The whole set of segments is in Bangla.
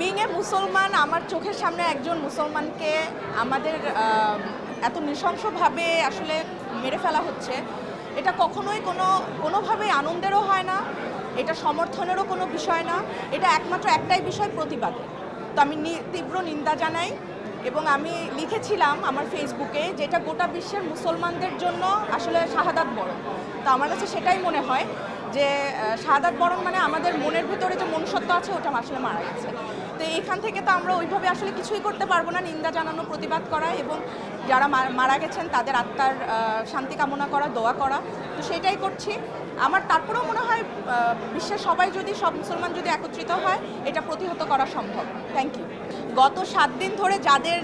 বিং এ মুসলমান, আমার চোখের সামনে একজন মুসলমানকে আমাদের এত নৃশংসভাবে আসলে মেরে ফেলা হচ্ছে, এটা কখনোই কোনো, কোনোভাবেই আনন্দেরও হয় না, এটা সমর্থনেরও কোনো বিষয় না, এটা একমাত্র একটাই বিষয় প্রতিবাদ। তো আমি তীব্র নিন্দা জানাই এবং আমি লিখেছিলাম আমার ফেসবুকে যেটা গোটা বিশ্বের মুসলমানদের জন্য আসলে শাহাদাত বরণ। তো আমার কাছে সেটাই মনে হয় যে শাহাদাত বরণ মানে আমাদের মনের ভিতরে যে মনুষ্যত্ব আছে, ওটা আসলে মারা গেছে। তো এইখান থেকে তো আমরা ওইভাবে আসলে কিছুই করতে পারব না, নিন্দা জানানো, প্রতিবাদ করা এবং যারা মারা গেছেন তাদের আত্মার শান্তি কামনা করা, দোয়া করা। তো সেটাই করছি। আমার তারপরেও মনে হয় বিশ্বের সবাই যদি, সব মুসলমান যদি একত্রিত হয়, এটা প্রতিহত করা সম্ভব। থ্যাংক ইউ গত সাত দিন ধরে যাদের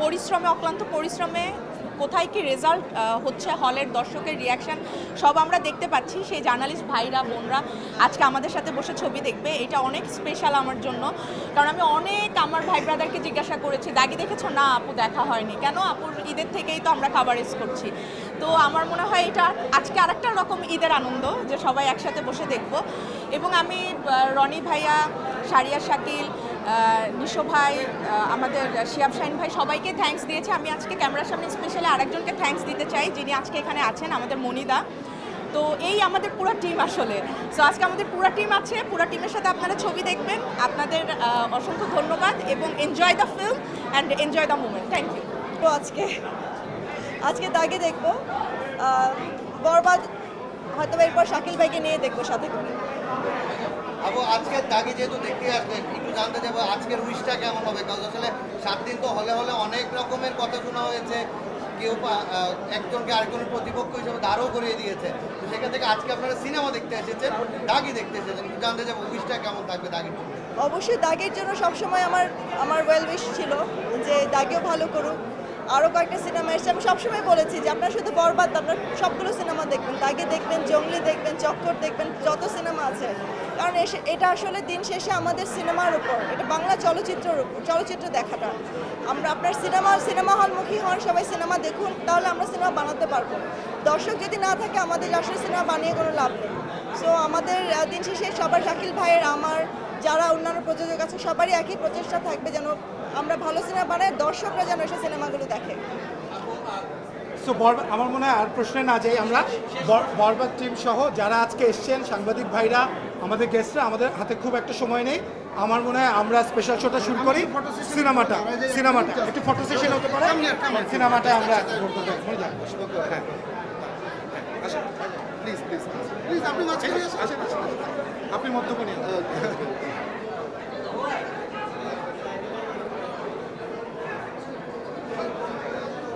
পরিশ্রমে, অক্লান্ত পরিশ্রমে কোথায় কি রেজাল্ট হচ্ছে হলের দর্শকের রিয়াকশান সব আমরা দেখতে পাচ্ছি। সেই জার্নালিস্ট ভাইরা, বোনরা আজকে আমাদের সাথে বসে ছবি দেখবে। এটা অনেক স্পেশাল আমার জন্য। কারণ আমি অনেক আমার ভাই ব্রাদারকে জিজ্ঞাসা করেছি, দাগি দেখেছ? না আপু, দেখা হয়নি। কেন আপুর ঈদের থেকেই তো আমরা কাভারেজ করছি। তো আমার মনে হয় এটা আজকে আরেকটা রকম ঈদের আনন্দ, যে সবাই একসাথে বসে দেখব। এবং আমি রনি ভাইয়া, সারিয়া শাকিল নিশো ভাই আমাদের শিয়াব শাহিন ভাই সবাইকে থ্যাঙ্কস দিয়েছে। আমি আজকে ক্যামেরার সামনে স্পেশালি আরেকজনকে থ্যাঙ্কস দিতে চাই, যিনি আজকে এখানে আছেন, আমাদের মনিদা। তো এই আমাদের পুরো টিম আসলে। সো আজকে আমাদের পুরো টিম আছে, পুরো টিমের সাথে আপনারা ছবি দেখবেন। আপনাদের অসংখ্য ধন্যবাদ এবং enjoy the film and enjoy the moment thank you তো আজকে আজকে দাগে দেখব। বরবাদ হয়তো এরপর শাকিল ভাইকে নিয়ে দেখব সাথে করে। আবু, আজকের দাগে যেহেতু দেখতে আসবে একটু জানতে যাব আজকের উইশটা কেমন হবে? কারণ আসলে সাত দিন তো হলে হলে অনেক রকমের কথা শোনা হয়েছে। কেউ একজনকে আরেকজনের প্রতিপক্ষ হিসেবে দাঁড়ও করিয়ে দিয়েছে। তো সেখান থেকে আজকে আপনারা সিনেমা দেখতে এসেছেন, দাগি দেখতে এসেছেন। একটু জানতে যাব উইশটা কেমন থাকবে দাগির অবশ্যই দাগের জন্য সবসময় আমার আমার ওয়েল উইশ ছিল যে দাগেও ভালো করুক। আরও কয়েকটা সিনেমা এসেছে। আমি সবসময় বলেছি যে আপনারা শুধু বরবাদ, আপনারা সবগুলো সিনেমা দেখবেন। তাকে দেখবেন, জঙ্গলি দেখবেন, চক্কর দেখবেন, যত সিনেমা আছে। কারণ এসে, এটা আসলে দিন শেষে আমাদের সিনেমার উপর, এটা বাংলা চলচ্চিত্রের উপর, চলচ্চিত্র দেখাটা। আমরা আপনার সিনেমা সিনেমা হলমুখী হন, সবাই সিনেমা দেখুন, তাহলে আমরা সিনেমা বানাতে পারব। দর্শক যদি না থাকে, আমাদের আসলে সিনেমা বানিয়ে কোনো লাভ নেই। সো আমাদের দিন শেষে সবার শাকিল ভাইয়ের, আমার, যারা অন্যান্য প্রযোজক আছে, সবারই একই প্রচেষ্টা থাকবে যেন আমরা ভালো সিনেমা বানাই, দর্শকরা যেন এসে সিনেমাগুলো দেখে সো আমার মনে হয় আর প্রশ্নে না যাই আমরা বর- বরবাদ টিম সহ যারা আজকে এসছেন সাংবাদিক ভাইরা আমাদের গেস্টরা আমাদের হাতে খুব একটা সময় নেই। আমার মনে হয় আমরা স্পেশাল শোটা শুরু করি সিনেমাটা সিনেমাটা। একটু ফটো সেশন হতে পারে? সিনেমাটা আমরা। হ্যাঁ। প্লিজ প্লিজ প্লিজ আপনি